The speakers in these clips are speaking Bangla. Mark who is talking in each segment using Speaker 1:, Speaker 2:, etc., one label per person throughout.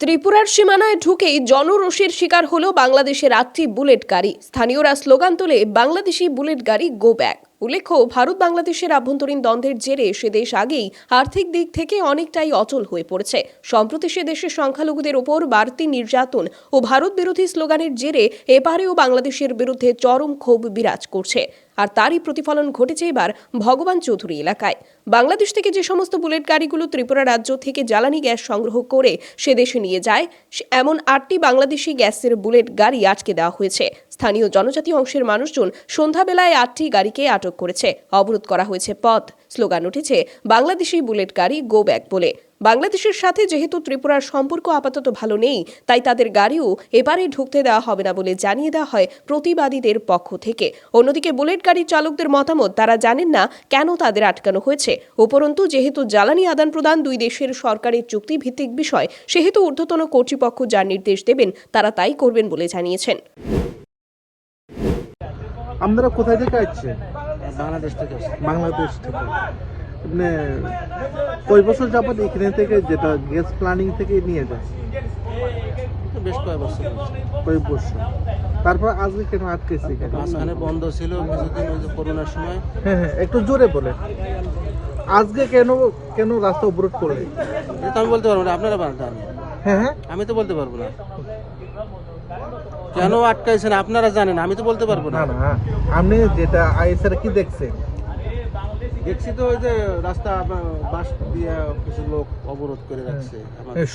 Speaker 1: ত্রিপুরার সীমানায় ঢুকেই জনরোষের শিকার হলো বাংলাদেশের আটটি বুলেট গাড়ি। স্থানীয়রা স্লোগান তুলে, বাংলাদেশি বুলেট গাড়ি গো ব্যাক উল্লেখ্য, ভারত বাংলাদেশের আভ্যন্তরীণ দ্বন্দ্বের জেরে সে দেশ আগেই আর্থিক দিক থেকে অনেকটাই অচল হয়ে পড়েছে। সম্প্রতি সে দেশের সংখ্যালঘুদের ওপর বাড়তি নির্যাতন ও ভারত বিরোধী স্লোগানের জেরে এপারেও বাংলাদেশের বিরুদ্ধে চরম ক্ষোভ বিরাজ করছে। আর তারই প্রতিফলন ঘটেছে এবার ভগবান চৌধুরী এলাকায়। বাংলাদেশ থেকে যে সমস্ত বুলেট গাড়িগুলো ত্রিপুরা রাজ্য থেকে জ্বালানি গ্যাস সংগ্রহ করে সে দেশে নিয়ে যায় এমন আটটি বাংলাদেশি গ্যাসের বুলেট গাড়ি আটকে দেওয়া হয়েছে। স্থানীয় জনজাতি অংশের মানুষজন সন্ধ্যাবেলায় আটটি গাড়িকে আটক করেছে। অবরোধ করা হয়েছে পথ। স্লোগান উঠেছে, বাংলাদেশি বুলেট গাড়ি গো ব্যাক বলে। বাংলাদেশের সাথে যেহেতু ত্রিপুরার সম্পর্ক আপাতত ভালো নেই, তাই তাদের গাড়িও এবারে ঢুকতে দেওয়া হবে না বলে জানিয়ে দেওয়া হয় প্রতিবাদীদের পক্ষ থেকে। অন্যদিকে বুলেট গাড়ির চালকদের মতামত, তারা জানেন না কেন তাদের আটকানো হয়েছে। উপরন্তু, যেহেতু জ্বালানি আদান প্রদান দুই দেশের সরকারের চুক্তিভিত্তিক বিষয়, সেহেতু ঊর্ধ্বতন কর্তৃপক্ষ যা নির্দেশ দেবেন, তারা তাই করবেন বলে জানিয়েছেন।
Speaker 2: আপনারা কোথায় থেকে আসছে
Speaker 3: বাংলাদেশ থেকে
Speaker 2: বাংলাদেশ থেকে। মানে কয় বছর যাবত এখানে থেকে যেটা গ্যাস প্ল্যানিং থেকে নিয়ে যায়
Speaker 3: বেশ কয়েক বছর হচ্ছে।
Speaker 2: কয় বছর। তারপর আজকে কেন আটকেছে কেন?
Speaker 3: মাঝখানে বন্ধ ছিল কিছুদিন ওই যে করোনার সময়।
Speaker 2: হ্যাঁ হ্যাঁ একটু জোরে বলে আজকে কেন কেন রাস্তা অবরোধ করলে
Speaker 3: এটা আমি বলতে পারব না আপনারা জানেন
Speaker 2: হ্যাঁ হ্যাঁ।
Speaker 3: আমি তো বলতে পারব না। কেন আটকাইছেন? আপনারা জানেন আমি তো বলতে পারব
Speaker 2: না।
Speaker 3: না
Speaker 2: আপনি যেটা আইএসআর কি দেখছেন
Speaker 3: দেখছি তো ওই যে রাস্তা বাস দিয়ে কিছু লোক অবরোধ করে রাখছে।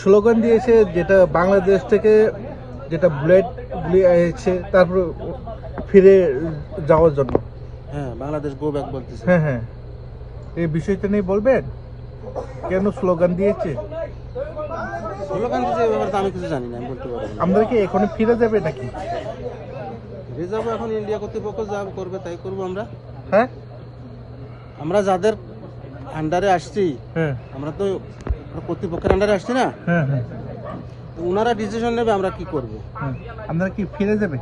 Speaker 2: স্লোগান দিয়েছে যেটা বাংলাদেশ থেকে যেটা বুলেট গুলি এসেছে তারপর ফিরে যাওয়ার জন্য।
Speaker 3: হ্যাঁ বাংলাদেশ গো ব্যাক বলতেছে।
Speaker 2: হ্যাঁ হ্যাঁ। এই বিষয়টা নিয়ে বলবেন? কেন স্লোগান দিয়েছে?
Speaker 3: স্লোগান দিচ্ছে ব্যাপারে আমি কিছু জানি না আমি বলতে পারব না।
Speaker 2: আমরা কি এখনই ফিরে যাবে নাকি?
Speaker 3: রিজার্ভ এখন ইন্ডিয়া কর্তৃপক্ষ যা করবে তাই করব আমরা।
Speaker 2: হ্যাঁ?
Speaker 3: আমরা যাদের আন্ডারে আসছি
Speaker 2: হ্যাঁ।
Speaker 3: আমরা তো কর্তৃপক্ষের আন্ডারে আসছি না?
Speaker 2: হ্যাঁ হ্যাঁ।
Speaker 3: তো ওনারা ডিসিশন নেবে আমরা কি করব।
Speaker 2: হ্যাঁ। আমরা কি ফিরে যাবে?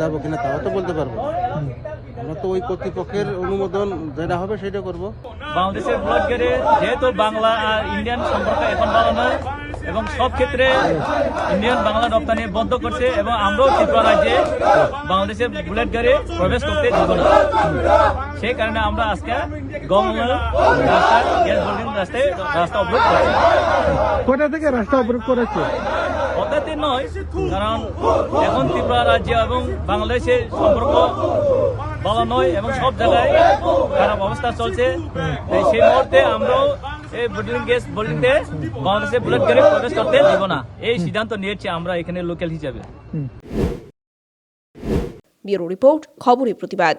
Speaker 3: যাব কিনা তাও তো বলতে পারব। আমরা তো ওই কর্তৃপক্ষের অনুমোদন যেটা হবে সেটা করব।
Speaker 4: বাংলাদেশের ব্লড গেটে যেহেতু বাংলা আর ইন্ডিয়ান সম্পর্ক এখন ভালো নয় এবং সব ক্ষেত্রে ইন্ডিয়ান বাংলা রপ্তানি বন্ধ করছে এবং আমরাও ত্রিপুরা রাজ্যে বাংলাদেশের বুলেট গাড়ি প্রবেশ করতে দিব না। সেই কারণে আমরা আজকে গঙ্গা রাস্তা গ্যাস বোল্ডিং রাস্তায় রাস্তা অবরোধ করছি।
Speaker 2: কোথা থেকে রাস্তা অবরোধ করেছে?
Speaker 4: পদ্ধতি নয়, কারণ এখন ত্রিপুরা রাজ্য এবং বাংলাদেশের সম্পর্ক ভালো নয় এবং সব জায়গায় খারাপ অবস্থা চলছে। তাই সেই মুহূর্তে আমরাও এই বোল্ডিং গ্যাস বোল্ডিংতে বাংলাদেশে বুলেট গাড়ি প্রবেশ করতে দিব না। এই সিদ্ধান্ত নিয়েছি আমরা এখানে লোকাল হিসাবে।
Speaker 1: ব্যুরো রিপোর্ট, খবরের প্রতিবাদ।